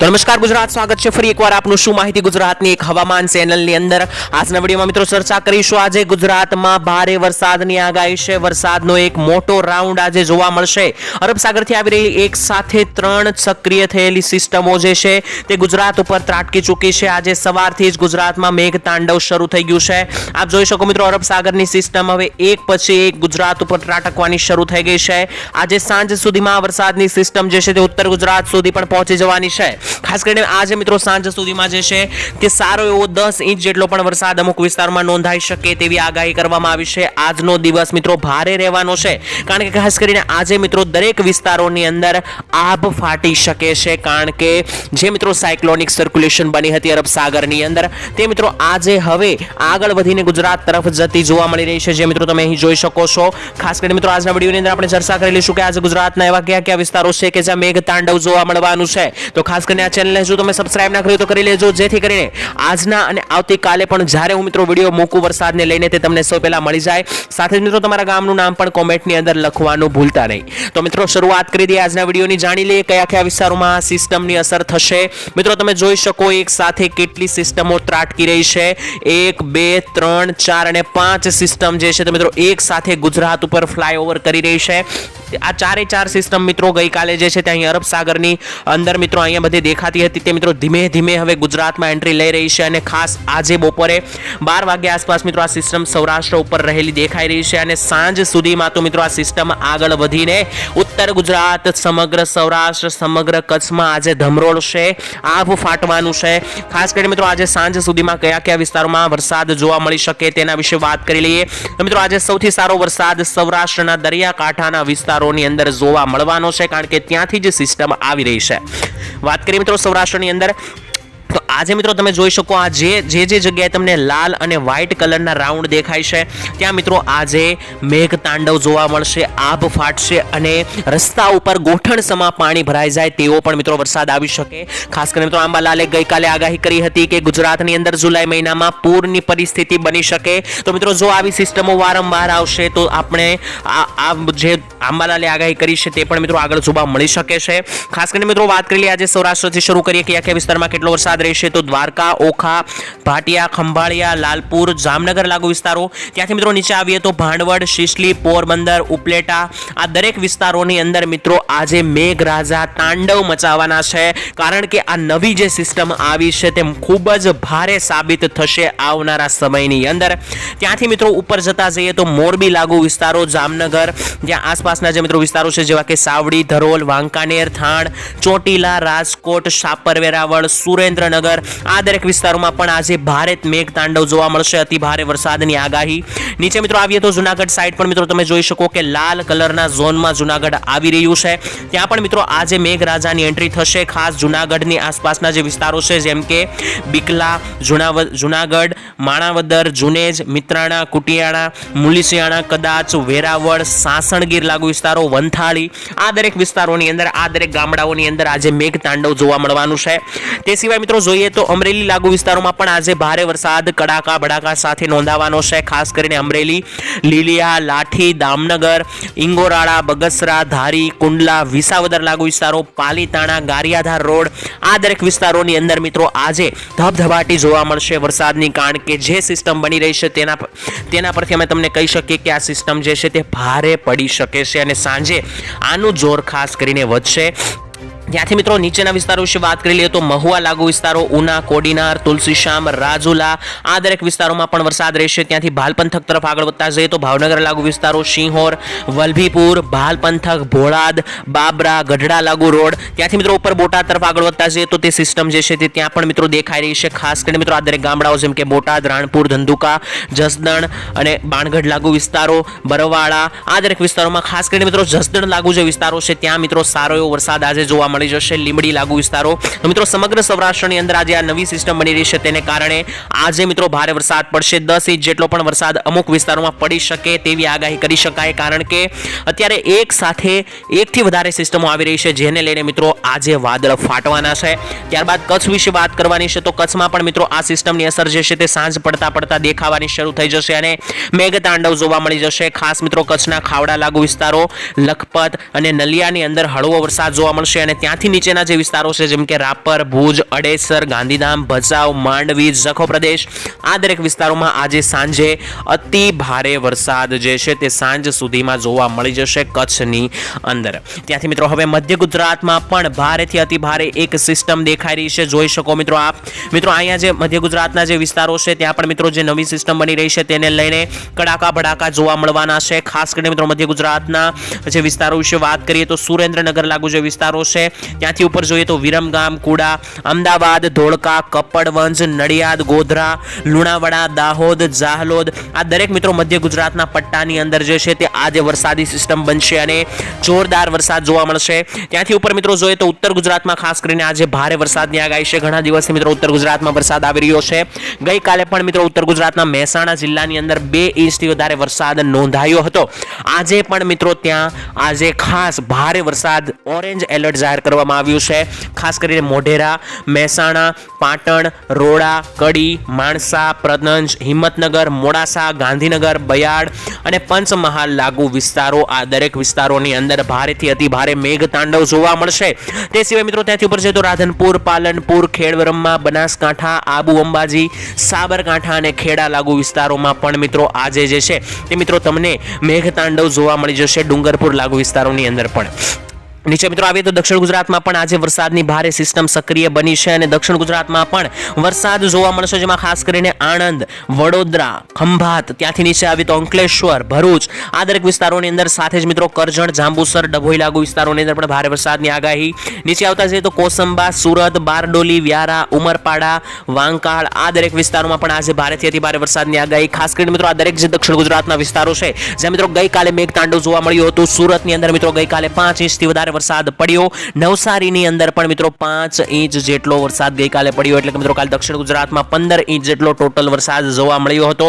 તો નમસ્કાર, ગુજરાત સ્વાગત છે ફરી એકવાર આપનું શું માહિતી ગુજરાતની એક હવામાન ચેનલની અંદર? આજના વિડીયોમાં મિત્રો ચર્ચા કરીશું. આજે ગુજરાતમાં ભારે વરસાદની આગાહી છે. વરસાદનો એક મોટો રાઉન્ડ આજે જોવા મળશે. અરબ સાગરથી આવી રહેલી એક સાથે ત્રણ સક્રિય થયેલી સિસ્ટમો જે છે તે ગુજરાત ઉપર ત્રાટકી ચૂકી છે. આજે સવારથી જ ગુજરાતમાં મેઘ તાંડવ શરૂ થઈ ગયું છે. આપ જોઈ શકો મિત્રો અરબ સાગરની સિસ્ટમ હવે એક પછી એક ગુજરાત ઉપર ત્રાટકવાની શરૂ થઈ ગઈ છે. આજે સાંજ સુધીમાં વરસાદની સિસ્ટમ જે છે તે ઉત્તર ગુજરાત સુધી પણ પહોંચી જવાની છે. ખાસ કરીને આજે મિત્રો સાંજ સુધીમાં જે છે તે સારો એવો દસ ઇંચ જેટલો પણ વરસાદ અમુક વિસ્તારમાં નોંધાઈ શકે તેવી આગાહી કરવામાં આવી છે. આજનો દિવસ મિત્રો ભારે રહેવાનો છે. કારણ કે ખાસ કરીને આજે મિત્રો દરેક વિસ્તારોની અંદર આભ ફાટી શકે છે. કારણ કે જે મિત્રો સાયક્લોનિક સર્ક્યુલેશન બની હતી અરબ સાગરની અંદર, તે મિત્રો આજે હવે આગળ વધીને ગુજરાત તરફ જતી જોવા મળી રહી છે. જે મિત્રો તમે અહીં જોઈ શકો છો. ખાસ કરીને મિત્રો આજના વિડીયોની અંદર આપણે ચર્ચા કરી લઈશું કે આજે ગુજરાતના એવા કયા કયા વિસ્તારો છે કે જ્યાં મેઘ તાંડવ જોવા મળવાનું છે. તો ખાસ કરીને આ ચેનલને જો તમે સબસ્ક્રાઇબ ના કર્યું તો કરી લેજો. જેથી કરીને આજના અને આવતીકાલે પણ જ્યારે હું મિત્રો વીડિયો મૂકું વરસાદને લઈને તે તમને સૌ પહેલાં મળી જાય. સાથે જ મિત્રો તમારા ગામનું નામ પણ કોમેન્ટની અંદર લખવાનું ભૂલતા નહીં. તો મિત્રો શરૂઆત કરી દઈએ આજના વિડીયોની જાણી લઈએ કયા કયા વિસ્તારોમાં આ સિસ્ટમની અસર થશે. મિત્રો તમે જોઈ શકો એક સાથે કેટલી સિસ્ટમો ત્રાટકી રહી છે. એક, બે, ત્રણ, ચાર અને પાંચ સિસ્ટમ જે છે તે મિત્રો એક સાથે ગુજરાત ઉપર ફ્લાયઓવર કરી રહી છે. આ ચારે ચાર સિસ્ટમ મિત્રો ગઈકાલે જે છે તે અહીં અરબ સાગરની અંદર મિત્રો અહીંયા બધી દેખાતી હતી. તે મિત્રો ધીમે ધીમે હવે ગુજરાતમાં એન્ટ્રી લઈ રહી છે અને ખાસ આજે બપોરે બાર વાગ્યા આસપાસ મિત્રો આ સિસ્ટમ સૌરાષ્ટ્ર ઉપર રહેલી દેખાઈ રહી છે અને સાંજ સુધીમાં તો મિત્રો આ સિસ્ટમ આગળ વધીને ઉત્તર ગુજરાત, સમગ્ર સૌરાષ્ટ્ર, સમગ્ર કચ્છમાં આજે ધમરોળશે આભ ફાટવાનું છે. ખાસ કરીને મિત્રો આજે સાંજ સુધીમાં કયા કયા વિસ્તારોમાં વરસાદ જોવા મળી શકે તેના વિશે વાત કરી લઈએ. તો મિત્રો આજે સૌથી સારો વરસાદ સૌરાષ્ટ્રના દરિયાકાંઠાના વિસ્તારોની અંદર જોવા મળવાનો છે, કારણ કે ત્યાંથી જ સિસ્ટમ આવી રહી છે. વાત કરીએ મિત્રો સૌરાષ્ટ્રની અંદર આજે મિત્રો તમે જોઈ શકો આ જે જે જે જગ્યાએ તમને લાલ અને વ્હાઇટ કલરના રાઉન્ડ દેખાય છે, ત્યાં મિત્રો આજે મેઘ તાંડવ જોવા મળશે, આભ ફાટશે અને રસ્તા ઉપર ગોઠણ સમા પાણી ભરાઈ જાય તેવો પણ મિત્રો વરસાદ આવી શકે. ખાસ કરીને મિત્રો આંબાલાલે ગઈકાલે આગાહી કરી હતી કે ગુજરાતની અંદર જુલાઈ મહિનામાં પૂરની પરિસ્થિતિ બની શકે. તો મિત્રો જો આવી સિસ્ટમો વારંવાર આવશે તો આપણે આ જે આંબાલાલે આગાહી કરી છે તે પણ મિત્રો આગળ જોવા મળી શકે છે. ખાસ કરીને મિત્રો વાત કરી લઈએ આજે સૌરાષ્ટ્રથી શરૂ કરીએ કે કયા વિસ્તારમાં કેટલો વરસાદ રહેશે તો દ્વારકા, ઓખા, ભાટિયા, ખંભાળિયા, લાલપુર, જામનગર લાગુ વિસ્તારો. ત્યાંથી મિત્રો નીચે આવીએ તો ભાંડવડ, શિશલી, પોરબંદર, ઉપલેટા આ દરેક વિસ્તારોની અંદર મિત્રો આજે મેઘરાજા તાંડવ મચાવવાના છે. કારણ કે આ નવી જે સિસ્ટમ આવી છે તે ખૂબ જ ભારે સાબિત થશે આવનારા સમયની અંદર. ત્યાંથી મિત્રો ઉપર જતા જઈએ તો મોરબી લાગુ વિસ્તારો, જામનગર, જ્યાં આસપાસના જે મિત્રો વિસ્તારો છે જેવા કે સાવડી, ધરોલ, વાંકાનેર, થાણ, ચોટીલા, રાજકોટ શાપર વેરાવળ સુરેન્દ્રનગર આ દરેક વિસ્તારોમાં પણ આજે ભારે મેઘ તાંડવ જોવા મળશે. અતિ ભારે વરસાદની આગાહી. નીચે મિત્રો આવીએ તો જુનાગઢ સાઈડ પણ મિત્રો તમે જોઈ શકો કે લાલ કલરના ઝોનમાં જુનાગઢ આવી રહ્યું છે. ત્યાં પણ મિત્રો આજે મેઘરાજાની એન્ટ્રી થશે. ખાસ જુનાગઢની આસપાસના જે વિસ્તારો છે, જેમ કે બિકલા જુનાગઢ, માણાવદર, જુનેજ, મિત્રાણા, કુટિયાણા, મુલિસિયાણા, કદાચ વેરાવળ, સાસણગીર લાગુ વિસ્તારો, વંથાળી. આ દરેક વિસ્તારોની અંદર, આ દરેક ગામડાઓની અંદર આજે મેઘ તાંડવ જોવા મળવાનું છે. તે સિવાય મિત્રો જોઈએ તો અમરેલી લાગુ વિસ્તારોમાં પણ આજે ભારે વરસાદ, કડાકા, ભડાકા સાથે નોંધાવાનો છે. ખાસ કરીને અમરેલી, લીલિયા, લાઠી, દામનગર, ઇંગોરાળા, બગસરા, ધારી, કુંડલા, વિસાવદર લાગુ વિસ્તારો, પાલીતાણા, ગારિયાધાર રોડ, આ દરેક વિસ્તારોની અંદર મિત્રો આજે ધબધબાટી જોવા મળશે વરસાદની, કારણ કે જે સિસ્ટમ બની રહી છે તેના તેના પરથી અમે તમને કહી શકીએ કે આ સિસ્ટમ જે છે તે ભારે પડી શકે છે અને સાંજે આનું જોર ખાસ કરીને વધશે. ત્યાંથી મિત્રો નીચેના વિસ્તારો વિશે વાત કરી લઈએ તો મહુવા લાગુ વિસ્તારો, ઉના, કોડીનાર તુલસીશ્યામ રાજુલા, આ દરેક વિસ્તારોમાં પણ વરસાદ રહેશે. ત્યાંથી ભાલ પંથક તરફ આગળ વધતા જઈએ તો ભાવનગર લાગુ વિસ્તારો સિંહોર વલભીપુર ભાલ પંથક ભોળાદ, બાબરા, ગઢડા લાગુ રોડ. ત્યાંથી મિત્રો ઉપર બોટાદ તરફ આગળ વધતા જઈએ તો તે સિસ્ટમ જે છે તે ત્યાં પણ મિત્રો દેખાઈ રહી છે. ખાસ કરીને મિત્રો આ દરેક ગામડાઓ જેમ કે બોટાદ, રાણપુર, ધંધુકા, જસદણ અને બાણગઢ લાગુ વિસ્તારો, બરવાળા, આ દરેક વિસ્તારોમાં ખાસ કરીને મિત્રો જસદણ લાગુ જે વિસ્તારો છે, ત્યાં મિત્રો સારો એવો વરસાદ આજે જોવા મળી જશે લીંબડી લાગુ વિસ્તારો. તો મિત્રો સમગ્ર સૌરાષ્ટ્રની અંદર આજે આ નવી સિસ્ટમ બની રહી છે. તેને કારણે આજે મિત્રો ભારે વરસાદ પડશે. દસ ઇંચ જેટલો પણ વરસાદ અમુક વિસ્તારોમાં પડી શકે તેવી આગાહી કરી શકાય. કારણ કે અત્યારે એક સાથે એકથી વધારે સિસ્ટમો આવી રહી છે, જેને લઈને મિત્રો આજે વાદળ ફાટવાના છે. ત્યારબાદ કચ્છ વિશે વાત કરવાની છે તો કચ્છમાં પણ મિત્રો આ સિસ્ટમની અસર જે છે તે સાંજ પડતા પડતા દેખાવાની શરૂ થઈ જશે અને મેઘતાંડવ જોવા મળી જશે. ખાસ મિત્રો કચ્છના ખાવડા લાગુ વિસ્તારો, લખપત અને નલિયાની અંદર હળવો વરસાદ જોવા મળશે અને ત્યાં ત્યાંથી નીચેના જે વિસ્તારો છે, જેમ કે રાપર, ભુજ, અડેસર, ગાંધીધામ, ભચાઉ, માંડવી જખો પ્રદેશ, આ દરેક વિસ્તારોમાં આજે સાંજે અતિ ભારે વરસાદ જે છે, તે સાંજ સુધીમાં જોવા મળી જશે કચ્છની અંદર. ત્યાંથી મિત્રો હવે મધ્ય ગુજરાતમાં પણ ભારેથી અતિ ભારે એક સિસ્ટમ દેખાઈ રહી છે. જોઈ શકો મિત્રો આપ. મિત્રો અહીંયા જે મધ્ય ગુજરાતના જે વિસ્તારો છે, ત્યાં પણ મિત્રો જે નવી સિસ્ટમ બની રહી છે, તેને લઈને કડાકા ભડાકા જોવા મળવાના છે. ખાસ કરીને મિત્રો મધ્ય ગુજરાતના જે વિસ્તારો વિશે વાત કરીએ તો સુરેન્દ્રનગર લાગુ જે વિસ્તારો છે ત્યાંથી ઉપર જોઈએ તો વિરમગામ, કુડા, અમદાવાદ, ધોળકા, કપડવંજ, નડિયાદ, ગોધરા, લુણાવાડા, દાહોદ જાહલોદ આ દરેક મિત્રો મધ્ય ગુજરાતના પટ્ટાની અંદર જે છે તે આજે વરસાદી સિસ્ટમ બનશે અને જોરદાર વરસાદ જોવા મળશે. ત્યાંથી ઉપર મિત્રો જોઈએ તો ઉત્તર ગુજરાતમાં ખાસ કરીને આજે ભારે વરસાદની આગાહી છે. ઘણા દિવસથી મિત્રો ઉત્તર ગુજરાતમાં વરસાદ આવી રહ્યો છે. ગઈકાલે પણ મિત્રો ઉત્તર ગુજરાતના મહેસાણા જિલ્લાની અંદર બે ઇંચથી વધારે વરસાદ નોંધાયો હતો. આજે પણ મિત્રો ત્યાં આજે ખાસ ભારે વરસાદ, ઓરેન્જ એલર્ટ જાહેર કરવામાં આવ્યું છે. ખાસ કરીને મોઢેરા, મહેસાણા, પાટણ, રોડા, કડી, માણસા, પ્રદંજ, હિંમતનગર, મોડાસા, ગાંધીનગર બયાડ અને પંચમહાલ લાગુ વિસ્તારો. આ દરેક વિસ્તારોની અંદર ભારેથી અતિ ભારે મેઘતાંડવ જોવા મળશે. તે સિવાય મિત્રો ત્યાંથી ઉપર છે તો રાધનપુર, પાલનપુર ખેડબ્રહ્મા બનાસકાંઠા, આબુ અંબાજી, સાબરકાંઠા અને ખેડા લાગુ વિસ્તારોમાં પણ મિત્રો આજે જે છે તે મિત્રો તમને મેઘતાંડવ જોવા મળી જશે ડુંગરપુર લાગુ વિસ્તારોની અંદર પણ. નીચે મિત્રો આવીએ તો દક્ષિણ ગુજરાતમાં પણ આજે વરસાદની ભારે સિસ્ટમ સક્રિય બની છે અને દક્ષિણ ગુજરાતમાં પણ વરસાદ જોવા મળશે, જેમાં ખાસ કરીને આણંદ, વડોદરા, ખંભાત, ત્યાંથી નીચે આવી તો અંકલેશ્વર, ભરૂચ, આ દરેક વિસ્તારોની અંદર સાથે જ મિત્રો કરજણ, જાંબુસર, ડભોઈ લાગુ વિસ્તારોની અંદર પણ ભારે વરસાદની આગાહી. નીચે આવતા જઈએ તો કોસંબા, સુરત, બારડોલી, વ્યારા, ઉમરપાડા, વાંકાળ, આ દરેક વિસ્તારોમાં પણ આજે ભારેથી અતિ ભારે વરસાદની આગાહી. ખાસ કરીને મિત્રો આ દરેક જે દક્ષિણ ગુજરાતના વિસ્તારો છે, જ્યાં મિત્રો ગઈકાલે મેઘતાંડવ જોવા મળ્યું હતું, સુરતની અંદર મિત્રો ગઈકાલે પાંચ ઇંચથી વધારે વરસાદ પડ્યો. નવસારીની અંદર પણ મિત્રો પાંચ ઇંચ જેટલો વરસાદ ગઈકાલે પડ્યો. એટલે કે મિત્રો કાલે દક્ષિણ ગુજરાતમાં પંદર ઇંચ જેટલો ટોટલ વરસાદ જોવા મળ્યો હતો.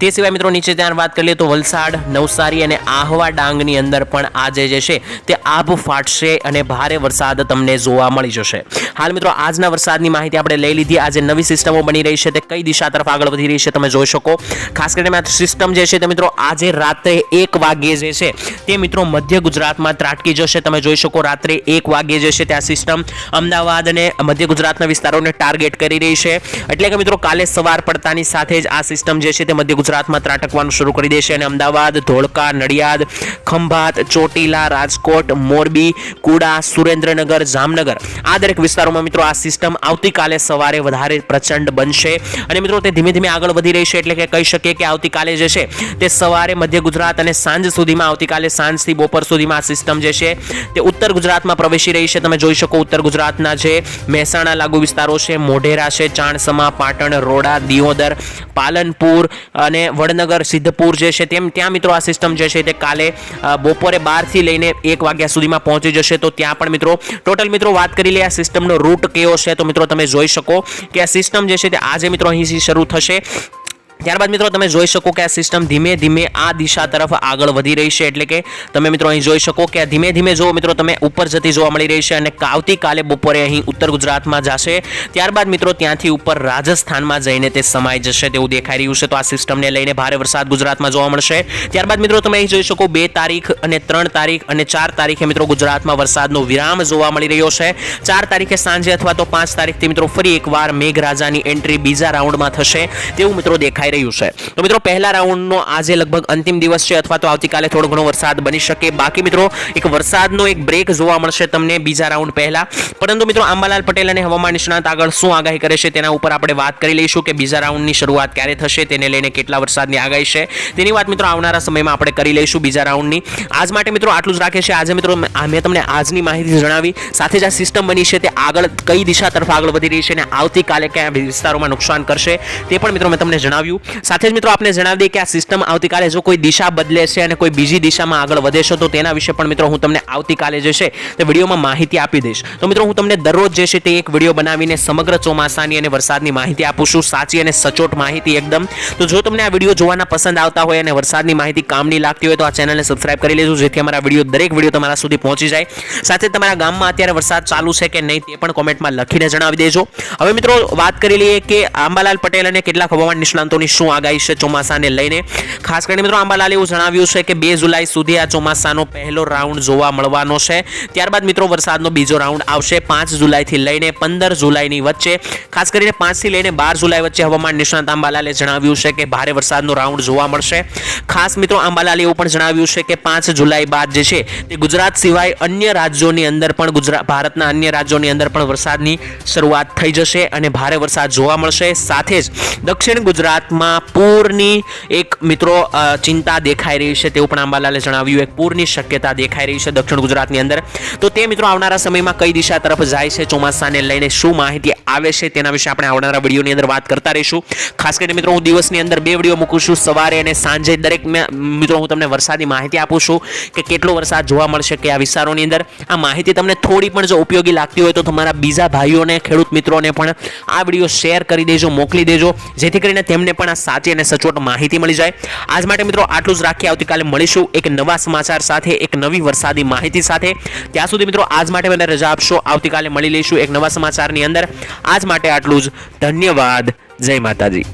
તે સિવાય મિત્રો નીચે ત્યાં વાત કરીએ તો વલસાડ, નવસારી અને આહવા ડાંગની અંદર પણ આજે જે છે તે આભ ફાટશે અને ભારે વરસાદ તમને જોવા મળી જશે. હાલ મિત્રો આજના વરસાદની માહિતી આપણે લઈ લીધી. આજે નવી સિસ્ટમો બની રહી છે તે કઈ દિશા તરફ આગળ વધી રહી છે તમે જોઈ શકો. ખાસ કરીને સિસ્ટમ જે છે તે મિત્રો આજે રાત્રે એક વાગ્યે જે છે તે મિત્રો મધ્ય ગુજરાતમાં ત્રાટકી જશે. તમે જોઈ શકો રાત્રે એક વાગ્યે જે છે ત્યાં સિસ્ટમ અમદાવાદ અને મધ્ય ગુજરાતના વિસ્તારોને ટાર્ગેટ કરી રહી છે. એટલે કે મિત્રો કાલે સવાર પડતાની સાથે જ આ સિસ્ટમ જે છે તે મધ્ય ગુજરાતમાં ત્રાટકવાનું શરૂ કરી દેશે અને અમદાવાદ, ધોળકા, નડિયાદ, ખંભાત, ચોટીલા, રાજકોટ, મોરબી, કુડા, સુરેન્દ્રનગર, જામનગર આ દરેક વિસ્તારોમાં મિત્રો આ સિસ્ટમ આવતીકાલે સવારે વધારે પ્રચંડ બનશે. અને મિત્રો તે ધીમે ધીમે આગળ વધી રહી છે એટલે કે કહી શકીએ કે આવતીકાલે જે છે તે સવારે મધ્ય ગુજરાત અને સાંજ સુધીમાં આવતીકાલે સાંજથી બપોર સુધીમાં આ સિસ્ટમ જે છે તે ઉત્તર ગુજરાતમાં પ્રવેશી રહી છે. તમે જોઈ શકો ઉત્તર ગુજરાતના જે મહેસાણા લાગુ વિસ્તારો છે, મોઢેરા છે, ચાણસમા, પાટણ, રોડા, દિયોદર, પાલનપુર અને વડનગર, સિદ્ધપુર જે છે તેમ ત્યાં મિત્રો આ સિસ્ટમ જે છે તે કાલે બપોરે બારથી લઈને એક વાગ્યા સુધીમાં પહોંચી જશે. તો ત્યાં પણ મિત્રો ટોટલ મિત્રો વાત કરી લઈએ આ સિસ્ટમનો રૂટ કયો છે. તો મિત્રો તમે જોઈ શકો કે આ સિસ્ટમ જે છે તે આજે મિત્રો અહીંથી શરૂ થશે. ત્યારબાદ મિત્રો તમે જોઈ શકો કે આ સિસ્ટમ ધીમે ધીમે આ દિશા તરફ આગળ વધી રહી છે. એટલે કે તમે મિત્રો અહીં જોઈ શકો કે ધીમે ધીમે જો મિત્રો તમે ઉપર જતી જોવા મળી રહી છે અને આવતીકાલે બપોરે અહીં ઉત્તર ગુજરાતમાં જશે. ત્યારબાદ મિત્રો ત્યાંથી ઉપર રાજસ્થાનમાં જઈને તે સમાઈ જશે તેવું દેખાઈ રહ્યું છે. તો આ સિસ્ટમને લઈને ભારે વરસાદ ગુજરાતમાં જોવા મળશે. ત્યારબાદ મિત્રો તમે અહીં જોઈ શકો બે તારીખ અને ત્રણ તારીખ અને ચાર તારીખે મિત્રો ગુજરાતમાં વરસાદનો વિરામ જોવા મળી રહ્યો છે. ચાર તારીખે સાંજે અથવા તો પાંચ તારીખથી મિત્રો ફરી એકવાર મેઘરાજાની એન્ટ્રી બીજા રાઉન્ડમાં થશે તેવું મિત્રો દેખાઈ રહ્યું છે. તો મિત્રો, પહેલા રાઉન્ડનો આજે લગભગ અંતિમ દિવસ છે અથવા તો આવતીકાલે થોડો ઘણો વરસાદ બની શકે. બાકી મિત્રો, એક વરસાદનો એક બ્રેક જોવા મળશે તમને બીજા રાઉન્ડ પહેલા. પરંતુ મિત્રો, આંબાલાલ પટેલ અને હવામાન નિષ્ણાત આગળ શું આગાહી કરે છે તેના ઉપર આપણે વાત કરી લઈશું કે બીજા રાઉન્ડની શરૂઆત ક્યારે થશે, તેને લઈને કેટલા વરસાદની આગાહી છે. તેની વાત મિત્રો, આવનારા સમયમાં આપણે કરી લઈશું બીજા રાઉન્ડની આજ માટે મિત્રો, આટલું જ રાખે છે. આજે મિત્રો, મેં તમને આજની માહિતી જણાવી. સાથે જ આ સિસ્ટમ બની છે તે આગળ કઈ દિશા તરફ આગળ વધી રહી છે અને આવતીકાલે કયા વિસ્તારોમાં નુકસાન કરશે તે પણ મિત્રો, મેં તમને જણાવ્યું. સાથે જ મિત્રો આપણે જણાવી દઈએ કે આ સિસ્ટમ આવતીકાલે જો કોઈ દિશા બદલે છે અને કોઈ બીજી દિશામાં આગળ વધે છે, તો તેના વિશે પણ મિત્રો હું તમને આવતીકાલે જે છે, તે વિડીયોમાં માહિતી આપી દઈશ. તો મિત્રો હું તમને દરરોજ જે છે તે એક વીડિયો બનાવીને સમગ્ર ચોમાસાની અને વરસાદની માહિતી આપું છું. સાચી અને સચોટ માહિતી એકદમ. તો જો તમને આ વીડિયો જોવાના પસંદ આવતા હોય અને વરસાદની માહિતી કામની લાગતી હોય, તો આ ચેનલને સબસ્ક્રાઇબ કરી લેજો, જેથી અમારા વીડિયો દરેક વીડિયો તમારા સુધી પહોંચી જાય. સાથે તમારા ગામમાં અત્યારે વરસાદ ચાલુ છે કે નહીં તે પણ કોમેન્ટમાં લખીને જણાવી દેજો. હવે મિત્રો વાત કરી લઈએ કે આંબાલાલ પટેલ અને કેટલાક હવામાન નિષ્ણાંતોની શું આગાહી છે ચોમાસાને લઈને? ખાસ કરીને મિત્રો આંબાલાલે એવું જણાવ્યું છે કે બે જુલાઈ સુધી આ ચોમાસાનો પહેલો રાઉન્ડ જોવા મળવાનો છે. ત્યારબાદ મિત્રો વરસાદનો બીજો રાઉન્ડ આવશે પાંચ જુલાઈથી લઈને પંદર જુલાઈની વચ્ચે. ખાસ કરીને પાંચથી લઈને બાર જુલાઈ વચ્ચે હવામાન નિષ્ણાંત આંબાલાલે જણાવ્યું છે કે ભારે વરસાદનો રાઉન્ડ જોવા મળશે. ખાસ મિત્રો આંબાલાલે એવું પણ જણાવ્યું છે કે પાંચ જુલાઈ બાદ જે છે તે ગુજરાત સિવાય અન્ય રાજ્યોની અંદર પણ ગુજરાત, ભારતના અન્ય રાજ્યોની અંદર પણ વરસાદની શરૂઆત થઈ જશે અને ભારે વરસાદ જોવા મળશે. સાથે જ દક્ષિણ ગુજરાતમાં પૂરની એક મિત્રો ચિંતા દેખાઈ રહી છે તેવું પણ આંબાલાલે જણાવ્યું. એક પૂરની શક્યતા દેખાઈ રહી છે દક્ષિણ ગુજરાતની અંદર. તો તે મિત્રો આવનારા સમયમાં કઈ દિશા તરફ જાય છે, ચોમાસાને લઈને શું માહિતી આવે છે તેના વિશે આપણે આવનારા વિડીયોની અંદર વાત કરતા રહીશું. ખાસ કરીને મિત્રો, હું દિવસની અંદર બે વીડિયો મૂકું છું. સવારે અને સાંજે દરેક મેં- મિત્રો, હું તમને વરસાદી માહિતી આપું છું કે કેટલો વરસાદ જોવા મળશે કયા વિસ્તારોની અંદર. આ માહિતી તમને થોડી પણ જો ઉપયોગી લાગતી હોય તો તમારા બીજા ભાઈઓને, ખેડૂત મિત્રોને પણ આ વીડિયો શેર કરી દેજો, મોકલી દેજો. જેથી કરીને તેમને પણ સાચી અને સચોટ માહિતી મળી જાય. આજ માટે મિત્રો આટલું જ રાખીએ. આવતીકાલે મળીશું એક નવા સમાચાર સાથે, એક નવી વરસાદી માહિતી સાથે. ત્યાં સુધી મિત્રો આજ માટે મને રજા આપશો. આવતીકાલે મળી લઈશું એક નવા સમાચારની અંદર. આજ માટે આટલું જ. ધન્યવાદ. જય માતાજી.